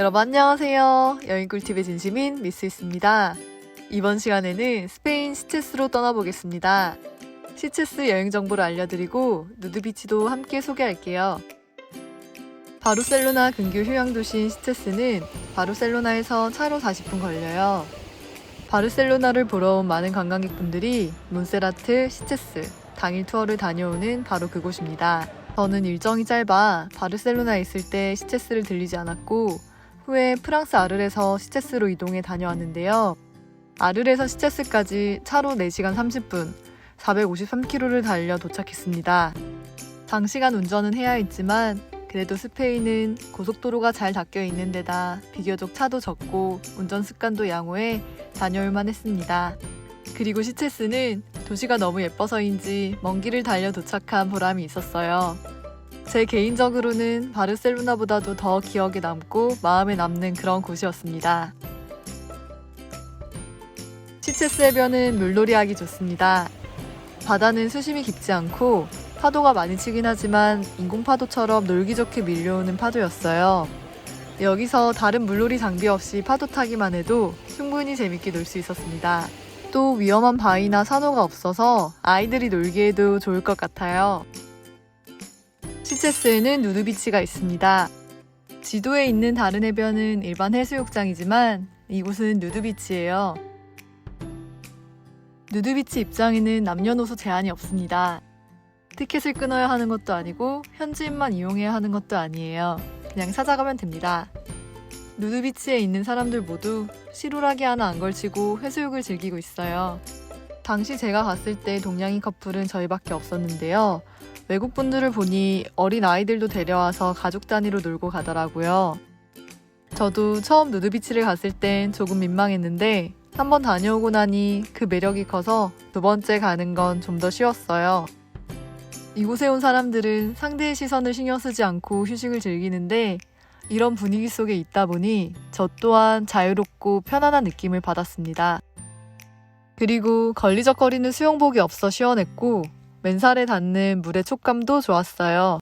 여러분 안녕하세요. 여행 꿀팁의 진심인 미스이스입니다. 이번 시간에는 스페인 시체스로 떠나보겠습니다. 시체스 여행 정보를 알려드리고 누드비치도 함께 소개할게요. 바르셀로나 근교 휴양 도시인 시체스는 바르셀로나에서 차로 40분 걸려요. 바르셀로나를 보러 온 많은 관광객분들이 몬세라트, 시체스, 당일 투어를 다녀오는 바로 그곳입니다. 저는 일정이 짧아 바르셀로나에 있을 때 시체스를 들리지 않았고 후에 프랑스 아르에서 시체스로 이동해 다녀왔는데요. 아르에서 시체스까지 차로 4시간 30분, 453km를 달려 도착했습니다. 장시간 운전은 해야 했지만 그래도 스페인은 고속도로가 잘 닦여 있는 데다 비교적 차도 적고 운전 습관도 양호해 다녀올만 했습니다. 그리고 시체스는 도시가 너무 예뻐서인지 먼 길을 달려 도착한 보람이 있었어요. 제 개인적으로는 바르셀로나보다도 더 기억에 남고 마음에 남는 그런 곳이었습니다. 시체스 해변은 물놀이하기 좋습니다. 바다는 수심이 깊지 않고 파도가 많이 치긴 하지만 인공파도처럼 놀기 좋게 밀려오는 파도였어요. 여기서 다른 물놀이 장비 없이 파도 타기만 해도 충분히 재밌게 놀 수 있었습니다. 또 위험한 바위나 산호가 없어서 아이들이 놀기에도 좋을 것 같아요. 시체스에는 누드비치가 있습니다. 지도에 있는 다른 해변은 일반 해수욕장이지만 이곳은 누드비치예요. 누드비치 입장에는 남녀노소 제한이 없습니다. 티켓을 끊어야 하는 것도 아니고 현지인만 이용해야 하는 것도 아니에요. 그냥 찾아가면 됩니다. 누드비치에 있는 사람들 모두 시루라기 하나 안 걸치고 해수욕을 즐기고 있어요. 당시 제가 갔을 때 동양인 커플은 저희밖에 없었는데요. 외국 분들을 보니 어린 아이들도 데려와서 가족 단위로 놀고 가더라고요. 저도 처음 누드비치를 갔을 땐 조금 민망했는데 한번 다녀오고 나니 그 매력이 커서 두 번째 가는 건 좀 더 쉬웠어요. 이곳에 온 사람들은 상대의 시선을 신경 쓰지 않고 휴식을 즐기는데 이런 분위기 속에 있다 보니 저 또한 자유롭고 편안한 느낌을 받았습니다. 그리고 걸리적거리는 수영복이 없어 시원했고 맨살에 닿는 물의 촉감도 좋았어요.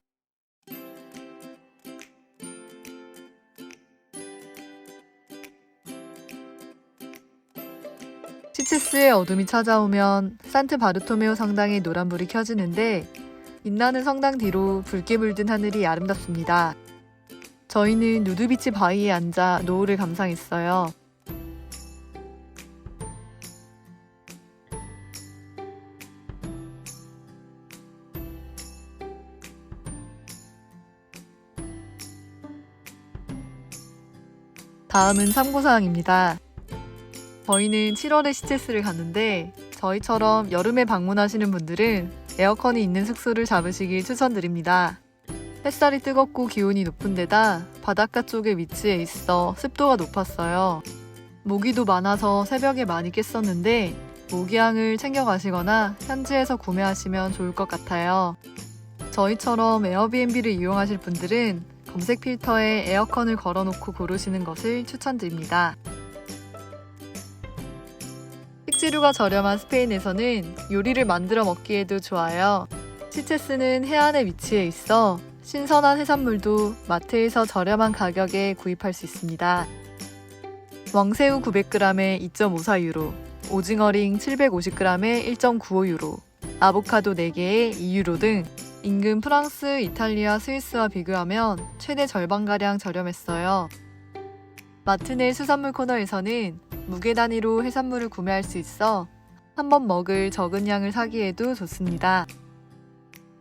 시체스의 어둠이 찾아오면 산트 바르토메오 성당의 노란불이 켜지는데 빛나는 성당 뒤로 붉게 물든 하늘이 아름답습니다. 저희는 누드비치 바위에 앉아 노을을 감상했어요. 다음은 참고사항입니다. 저희는 7월에 시체스를 갔는데 저희처럼 여름에 방문하시는 분들은 에어컨이 있는 숙소를 잡으시길 추천드립니다. 햇살이 뜨겁고 기온이 높은 데다 바닷가 쪽에 위치해 있어 습도가 높았어요. 모기도 많아서 새벽에 많이 깼었는데 모기향을 챙겨 가시거나 현지에서 구매하시면 좋을 것 같아요. 저희처럼 에어비앤비를 이용하실 분들은 검색 필터에 에어컨을 걸어놓고 고르시는 것을 추천드립니다. 식재료가 저렴한 스페인에서는 요리를 만들어 먹기에도 좋아요. 시체스는 해안에 위치해 있어 신선한 해산물도 마트에서 저렴한 가격에 구입할 수 있습니다. 왕새우 900g에 2.54유로, 오징어링 750g에 1.95유로, 아보카도 4개에 2유로 등 인근 프랑스, 이탈리아, 스위스와 비교하면 최대 절반가량 저렴했어요. 마트 내 수산물 코너에서는 무게 단위로 해산물을 구매할 수 있어 한 번 먹을 적은 양을 사기에도 좋습니다.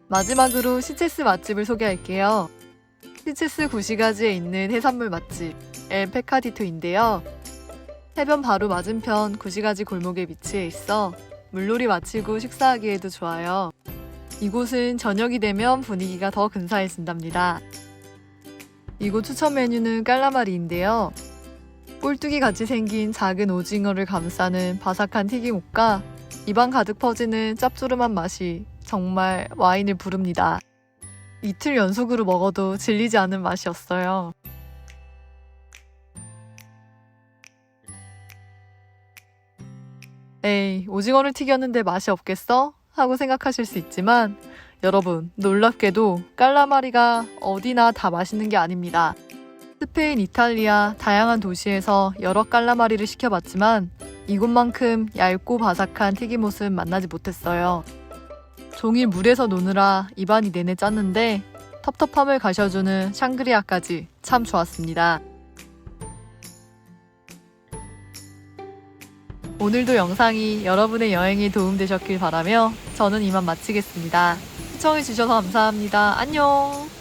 마지막으로 시체스 맛집을 소개할게요. 시체스 구시가지에 있는 해산물 맛집 엘 페카디토인데요. 해변 바로 맞은편 구시가지 골목에 위치해 있어 물놀이 마치고 식사하기에도 좋아요. 이곳은 저녁이 되면 분위기가 더 근사해진답니다. 이곳 추천 메뉴는 깔라마리인데요. 꼴뚜기 같이 생긴 작은 오징어를 감싸는 바삭한 튀김옷과 입안 가득 퍼지는 짭조름한 맛이 정말 와인을 부릅니다. 이틀 연속으로 먹어도 질리지 않은 맛이었어요. 에이, 오징어를 튀겼는데 맛이 없겠어? 하고 생각하실 수 있지만 여러분, 놀랍게도 깔라마리가 어디나 다 맛있는 게 아닙니다. 스페인, 이탈리아 다양한 도시에서 여러 깔라마리를 시켜봤지만 이곳만큼 얇고 바삭한 튀김옷은 만나지 못했어요. 종일 물에서 노느라 입안이 내내 짰는데 텁텁함을 가셔주는 샹그리아까지 참 좋았습니다. 오늘도 영상이 여러분의 여행에 도움되셨길 바라며 저는 이만 마치겠습니다. 시청해주셔서 감사합니다. 안녕!